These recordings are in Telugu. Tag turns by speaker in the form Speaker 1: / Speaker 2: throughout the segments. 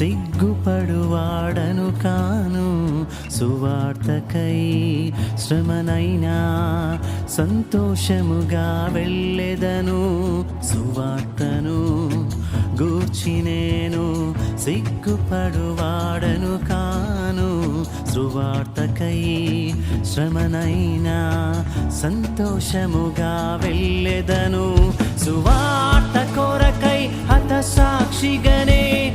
Speaker 1: సిగ్గుపడువాడను కాను సువార్తకై శ్రమనైనా సంతోషముగా వెళ్ళెదను. సువార్తను గూర్చి నేను సిగ్గుపడువాడను కాను సువార్తకై శ్రమనైనా సంతోషముగా వెళ్ళెదను. సువార్త కొరకై హత సాక్షిగనే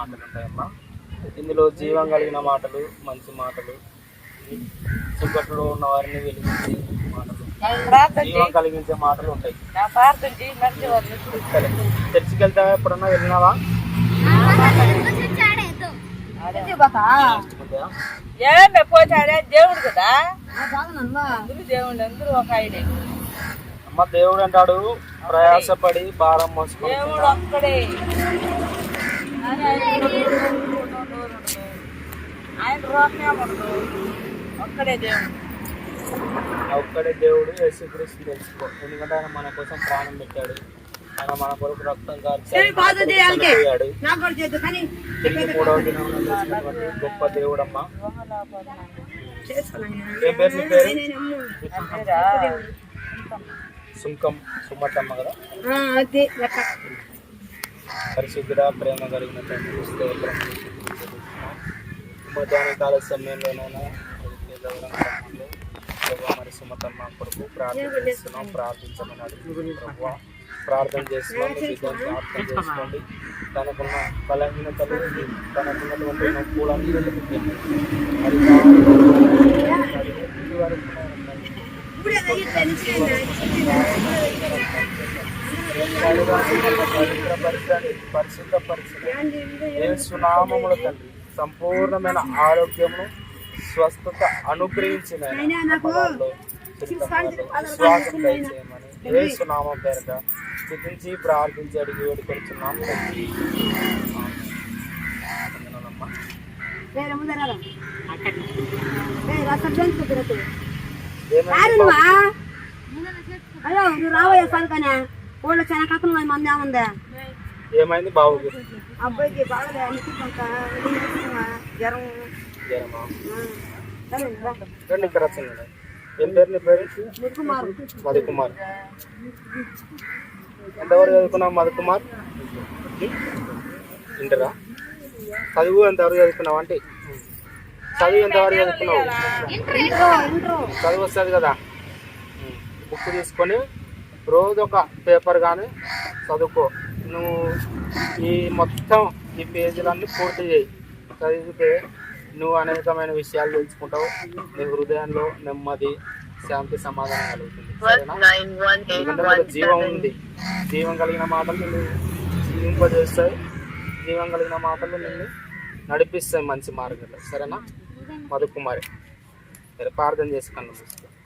Speaker 2: మాటలు ఉంటాయమ్మా ఇందులో జీవం కలిగిన మాటలు మంచి మాటలు చీకట్లో ఉన్న వారిని వెలిగించే మాటలు
Speaker 3: ప్రార్థన
Speaker 2: జీవం కలిగించే మాటలు ఉంటాయి. చర్చికి వెళ్తావా? ఎప్పుడన్నా వెళ్ళినావా? ఇష్టపడ్డా?
Speaker 3: ఏమే పోతాడే దేవుడు కదా. అందరూ దేవుడు అందరూ ఒక ఆయనే.
Speaker 2: అమ్మ దేవుడు అంటాడు ప్రయాసపడి భారం మోసుకొని
Speaker 3: దేవుడు ఒక్కడే ఆయన ఉండదు ఒక్కడే దేవుడు.
Speaker 2: ఒక్కడే దేవుడు యేసుక్రీస్తు తెలుసుకో. ఎందుకంటే ఆయన మన కోసం ప్రాణం పెట్టాడు. ఆయన మన కొరకు రక్తం కార్చాడు. మూడవ దినం గొప్ప దేవుడమ్మ. ఏ పేరు నీ పేరు? సుంకం సుమ్మటమ్మ కదా? పరిశుద్ధుడ ప్రేమ కలిగినటువంటి స్తోత్రం మధ్యాహ్న కాల సమయంలోనైనా ప్రభు మరి సుమతమ్మ కొరకు ప్రార్థన చేస్తున్నాం ప్రార్థించమని ప్రార్థన చేసుకోండి ప్రార్థన చేసుకోండి. తనకున్న బలహీనతలు తనకున్నటువంటి నొప్పులన్నీ మరి మరి ఇంటి వరకు పరిశుద్ధ పరిశుద్ధ సునామముల తండ్రి సంపూర్ణమైన ఆరోగ్యమును స్వస్థత అనుగ్రహించిన విశ్వాసం దయచేయమని ఏ సునామం పేరట స్థుతించి ప్రార్థించి అడిగి వేడుకొచ్చున్నాం?
Speaker 4: అయ్యో నువ్వు? రావయ్యా సరికనే ఊళ్ళో చాలా కథలు మంది ఏముంది?
Speaker 2: ఏమైంది బాబుకి
Speaker 4: అబ్బాయికి బాగా జ్వరం.
Speaker 2: రండి ఇక్కడ వచ్చింది ఏం పేరు నీ పేరు. మధుకుమార్. ఎంతవరకు చదువుకున్నావు మధుకుమార్? ఇంటరా? చదువు ఎంతవరకు చదువుకున్నావు అంటే చదువు ఎంతవరకు చదువుకున్నావు. చదువు వస్తుంది కదా. బుక్ తీసుకొని రోజు ఒక పేపర్ కానీ చదువుకో. నువ్వు ఈ మొత్తం ఈ పేజీలన్నీ పూర్తి చేయి. చదివితే నువ్వు అనేకమైన విషయాలు తెలుసుకుంటావు. నీ హృదయంలో నెమ్మది శాంతి సమాధానం కలుగుతుంది. జీవం ఉంది. జీవం కలిగిన మాటలు నిన్ను జీవింపజేస్తాయి. జీవం కలిగిన మాటలు నిన్ను నడిపిస్తాయి మంచి మార్గంలో. సరేనా? మధుకుమారి సరే ప్రార్థన చేసుకున్నాను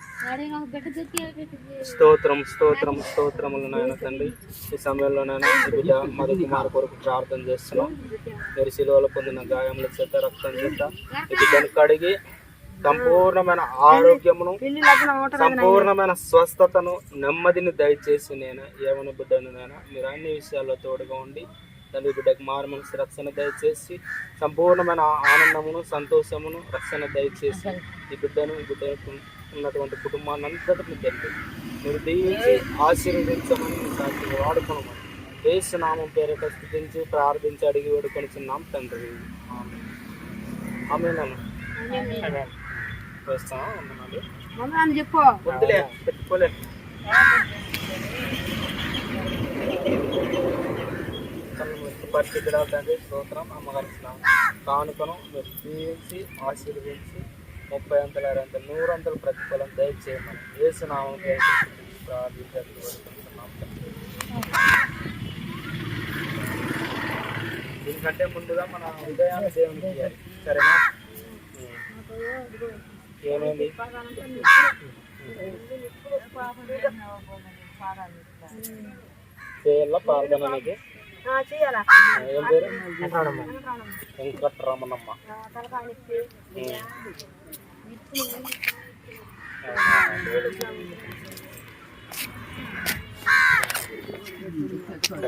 Speaker 2: స్తోత్రం స్తోత్రం స్తోత్రములు నాయన తండ్రి. ఈ సమయంలోనైనా ఈ బిడ్డ మధుకుమార్ కొరకు ప్రార్థన చేస్తున్నాం. మీరు శిలువలో పొందిన గాయముల చేత రక్తం చేత ఈ బిడ్డను కడిగి సంపూర్ణమైన ఆరోగ్యమును సంపూర్ణమైన స్వస్థతను నెమ్మదిని దయచేసి నేను ఏమైనా బిడ్డను నేను మీరు అన్ని విషయాల్లో తోడుగా ఉండి తండ్రి బిడ్డకు మారు మనసు రక్షణ దయచేసి సంపూర్ణమైన ఆనందమును సంతోషమును రక్షణ దయచేసి ఈ బిడ్డను ఈ బిడ్డకు ఉన్నటువంటి కుటుంబాన్ని అంతటిని తండ్రి మీరు దీవించి ఆశీర్వదించమని సాక్షిగా వాడుకోమని నామం పేరిట స్థుతించి ప్రార్థించి అడిగి వేడుకొనిచున్నాం తండ్రి. ఆమె వేస్తాం వందనాలు.
Speaker 4: మమ్మల్ని చెప్పు.
Speaker 2: వద్దులే పెట్టుకోలే. పరిశుద్ధురాలు తండ్రి స్తోత్రం. అమ్మగారు కానుకను మీరు దీవించి ఆశీర్వదించి ముప్పై అంతల అరంత నూరంతల ప్రతిఫలం దయచేయమని వేసునామం ప్రార్థించాలి దీనికంటే ముందుగా మన హృదయాన్ని దేవునికి ఇవ్వాలి సరేనా? ఏమైంది? చేయాల ప్రార్థన అనేది? వెంకటరమణమ్మ.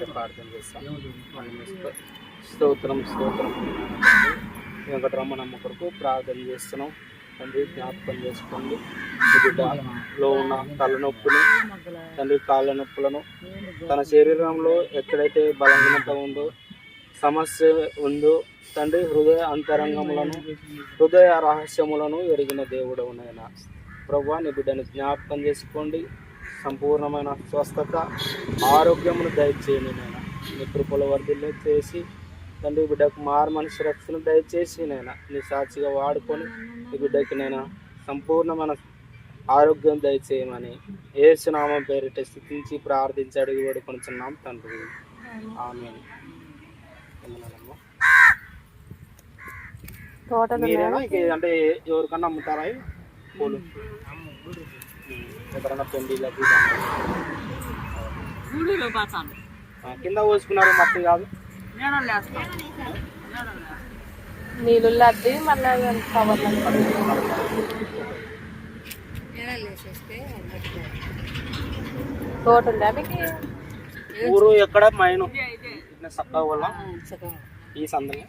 Speaker 2: ప్రార్థన చేస్తాం. స్తోత్రం స్తోత్రం. వెంకటరమణమ్మ కొరకు ప్రార్థన చేస్తున్నాం. తండ్రి జ్ఞాపకం చేసుకోండి. బిడ్డలో ఉన్న తలనొప్పులు తండ్రి కాళ్ళ నొప్పులను తన శరీరంలో ఎక్కడైతే బలహీనత ఉందో సమస్య ఉందో తండ్రి హృదయ అంతరంగములను హృదయ రహస్యములను ఎరిగిన దేవుడు ఉన్నాయన ప్రభు నీ బిడ్డను జ్ఞాపకం చేసుకోండి. సంపూర్ణమైన స్వస్థత ఆరోగ్యమును దయచేయండి నేను నీ కృపల వర్ధిల్లో చేసి తండ్రి బిడ్డకు మారు మనిషి రక్షణ దయచేసి నేను నీ సాక్షిగా వాడుకొని ఈ బిడ్డకి నేను సంపూర్ణమైన ఆరోగ్యం దయచేయమని ఏసునామం పేరిట స్థితించి ప్రార్థించి అడిగి వేడుకొనిచున్నాం తండ్రి. ఆమె అంటే ఎవరికన్నా అమ్ముతారా? పూలు? ఎక్కడన్నా పెండిళ్ళకి కింద పోసుకున్నారు మట్టి కాదు?
Speaker 3: నీళ్ళు మళ్ళీ కవర్లు తోట ఉందా మీకు?
Speaker 2: ఊరు ఎక్కడ? మైను. వల్ల ఈ సందగా